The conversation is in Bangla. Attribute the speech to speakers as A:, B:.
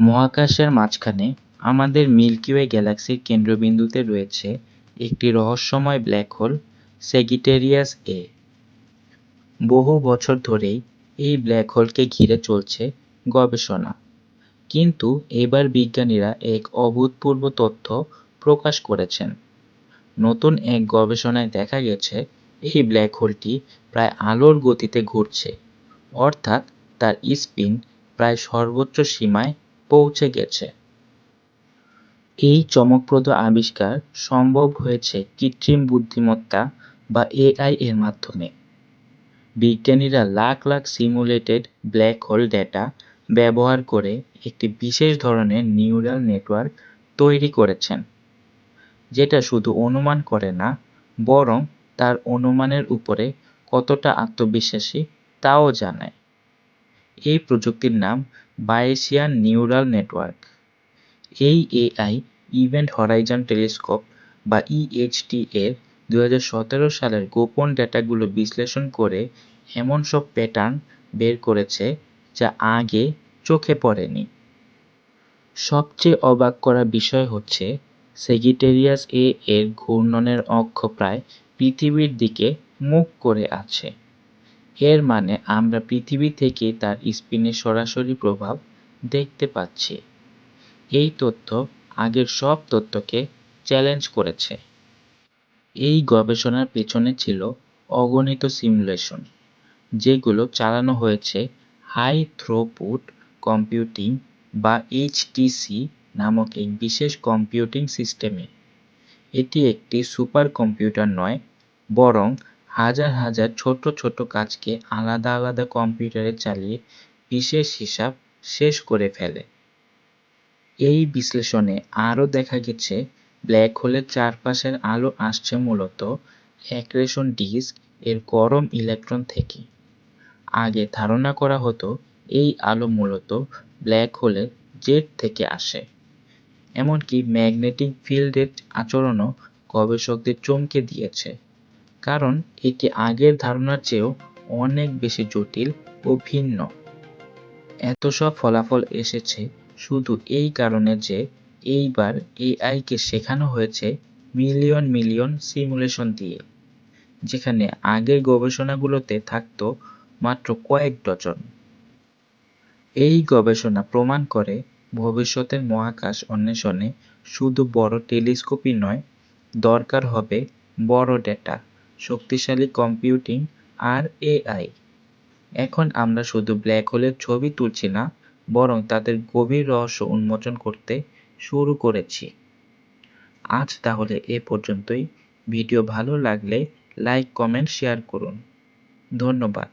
A: মহাকাশের মাঝখানে আমাদের মিল্কি ওয়ে গ্যালাক্সির কেন্দ্রবিন্দুতে রয়েছে একটি রহস্যময় ব্ল্যাক হোল স্যাজিটেরিয়াস এ বহু বছর ধরেই এই ব্ল্যাক হোলকে ঘিরে চলছে গবেষণা। কিন্তু এবার বিজ্ঞানীরা এক অভূতপূর্ব তথ্য প্রকাশ করেছেন। নতুন এক গবেষণায় দেখা গেছে, এই ব্ল্যাক হোলটি প্রায় আলোর গতিতে ঘুরছে, অর্থাৎ তার স্পিন প্রায় সর্বোচ্চ সীমায় পৌঁছে গেছে। এই চমকপ্রদ আবিষ্কার সম্ভব হয়েছে কৃত্রিম বুদ্ধিমত্তা বা এআই এর মাধ্যমে। বিজ্ঞানীরা lakh lakh simulated black hole data ব্যবহার করে একটি বিশেষ ধরনের নিউরাল নেটওয়ার্ক তৈরি করেছেন, যেটা শুধু অনুমান করে না, বরং তার অনুমানের উপরে কতটা আত্মবিশ্বাসী তাও জানায়। এই প্রযুক্তির নাম বায়েসিয়ান নিউরাল নেটওয়ার্ক। এই এআই ইভেন্ট হরাইজন টেলিস্কোপ বা ইএইচটি এর দু সতেরো সালের গোপন ডেটাগুলো বিশ্লেষণ করে এমন সব প্যাটার্ন বের করেছে যা আগে চোখে পড়েনি। সবচেয়ে অবাক করা বিষয় হচ্ছে সেগিটেরিয়াস এ এর ঘূর্ণনের অক্ষ প্রায় পৃথিবীর দিকে মুখ করে আছে। এর মানে আমরা পৃথিবী থেকে তার স্পিনের সরাসরি প্রভাব দেখতে পাচ্ছি। এই তথ্য আগের সব তথ্যকে চ্যালেঞ্জ করেছে। এই গবেষণার পেছনে ছিল অগণিত সিমুলেশন, যেগুলো চালানো হয়েছে হাই থ্রোপুট কম্পিউটিং বা এইচটিসি নামক এক বিশেষ কম্পিউটিং সিস্টেমে। এটি একটি সুপার কম্পিউটার নয়, বরং হাজার হাজার ছোট ছোট কাজকে আলাদা আলাদা কম্পিউটারে চালিয়ে বিশেষ হিসাব শেষ করে ফেলে। এই বিশ্লেষণে আরও দেখা গেছে, ব্ল্যাক হোলের চারপাশের আলো আসছে মূলত অ্যাক্রেশন ডিস্ক এর গরম ইলেকট্রন থেকে। আগে ধারণা করা হতো এই আলো মূলত ব্ল্যাক হোলের জেট থেকে আসে। এমনকি ম্যাগনেটিক ফিল্ডের আচরণও গবেষকদের চমকে দিয়েছে। কারণ এটি আগের ধারণার চেয়েও অনেক বেশি জটিল ও ভিন্ন। এত সব ফলাফল এসেছে শুধু এই কারণে যে এইবার এআইকে শেখানো হয়েছে মিলিয়ন মিলিয়ন সিমুলেশন দিয়ে, যেখানে আগের গবেষণাগুলোতে থাকতো মাত্র কয়েক ডজন। এই গবেষণা প্রমাণ করে ভবিষ্যতের মহাকাশ অন্বেষণে শুধু বড় টেলিস্কোপই নয়, দরকার হবে বড় ডেটা। শক্তিশালী কম্পিউটিং আর এআই। এখন আমরা শুধু ব্ল্যাক হোলের ছবি তুলছি না, বরং তাদের গভীর রহস্য উন্মোচন করতে শুরু করেছি। আজ তাহলে এ পর্যন্তই। ভিডিও ভালো লাগলে লাইক, কমেন্ট, শেয়ার করুন। ধন্যবাদ।